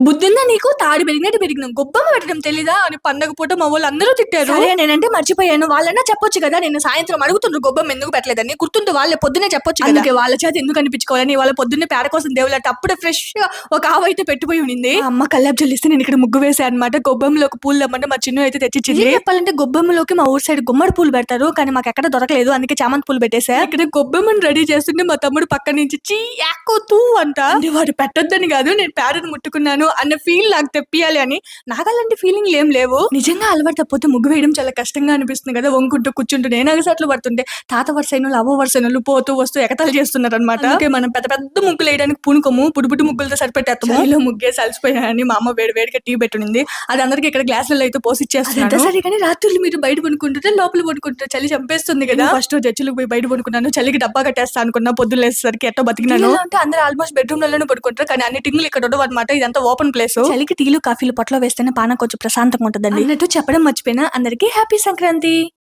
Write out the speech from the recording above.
బుద్ధుందా నీకు? తాడి పెరిగినట్టు పెరిగినాం గొప్పమ్మ పెట్టడం తెలీదా? అని పండగ పూట మా వాళ్ళు అందరూ తిట్టారు. సరే, నేనంటే మర్చిపోయాను. వాళ్ళన్నా చెప్పొచ్చు కదా? నేను సాయంత్రం అడుగుతుండ్రు గొబ్బమ్మ ఎందుకు పెట్టలేదని గుర్తుంటే వాళ్ళే పొద్దునే చెప్పొచ్చు కదా? అందుకే వాళ్ళ చేత ఎందుకు అనిపించుకోవాలని వాళ్ళ పొద్దున్నే పేడ కోసం దేవుళ్ళ అప్పుడే ఫ్రెష్ ఒక ఆవు అయితే పెట్టిపోయి ఉండింది. అమ్మ కల్లాపు చల్లిస్తే నేను ఇక్కడ ముగ్గు వేసాను అనమాట గొబ్బమ్మలోకి పూలు తెమ్మంటే మా చిన్న అయితే తెచ్చిచ్చింది. చెప్పాలంటే గొబ్బమ్మలోకి మా ఊరు సైడ్ గుమ్మడి పూలు పెడతారు కానీ మాకు ఎక్కడ దొరకలేదు. అందుకే చామంతి పూలు పెట్టేసా. ఇక్కడ గొబ్బమ్మని రెడీ చేస్తుంటే మా తమ్ముడు పక్క నుంచి చీ యాకో తూ అంట. అంటే వాడు పెట్టొద్దని కాదు నేను పేడను ముట్టుకున్నాను. అన్న ఫీల్ నాకు తెప్పియాలి అని. నాకు అలాంటి ఫీలింగ్ ఏం లేవు. నిజంగా అలవాటు తప్పితే ముగ్గు వేయడం చాలా కష్టంగా అనిపిస్తుంది కదా. వంకుంటూ కూర్చుంటూ నేను అగసాట్లు పడుతుంటే తాత వరుసైనలు అవ్వ వరుసైనలు పోతూ వస్తూ ఎగతాలు చేస్తున్నారు అనమాట మనం పెద్ద పెద్ద ముగ్గులు వేయడానికి పూనుకోము. పుడుపుడు ముగ్గులతో సరిపెట్టేస్తాము. ఇలా ముగ్గే సలిసిపోయాయని మా అమ్మ వేడి వేడిగా టీ పెట్టునింది. అది అందరికి ఇక్కడ గ్లాసులలో అయితే పోసి ఇచ్చేస్తాను సరే కానీ రాత్రులు మీరు బయట పడుకుంటుంటే లోపల పడుకుంటారు చలి చంపేస్తుంది కదా. ఫస్ట్ చర్చిలకు పోయి బయట పడుకున్నాను. చలికి డబ్బా కట్టేస్తా అనుకున్నా. పొద్దున్న లేసేసరికి ఎట్టో బతికినాను. అంటే అందరూ ఆల్మోస్ట్ బెడ్రూమ్లోనే పడుకుంటారు. కానీ అన్ని టింగులు ఇక్కడ ఉండవు అనమాట ఇదంతా ఓపెన్ ప్లేస్ చలికి టీలు కాఫీలు పొట్లో వేస్తేనే పాన కొంచెం ప్రశాంతంగా ఉంటుందండి. అన్నట్టు చెప్పడం మర్చిపోయినా అందరికీ హ్యాపీ సంక్రాంతి.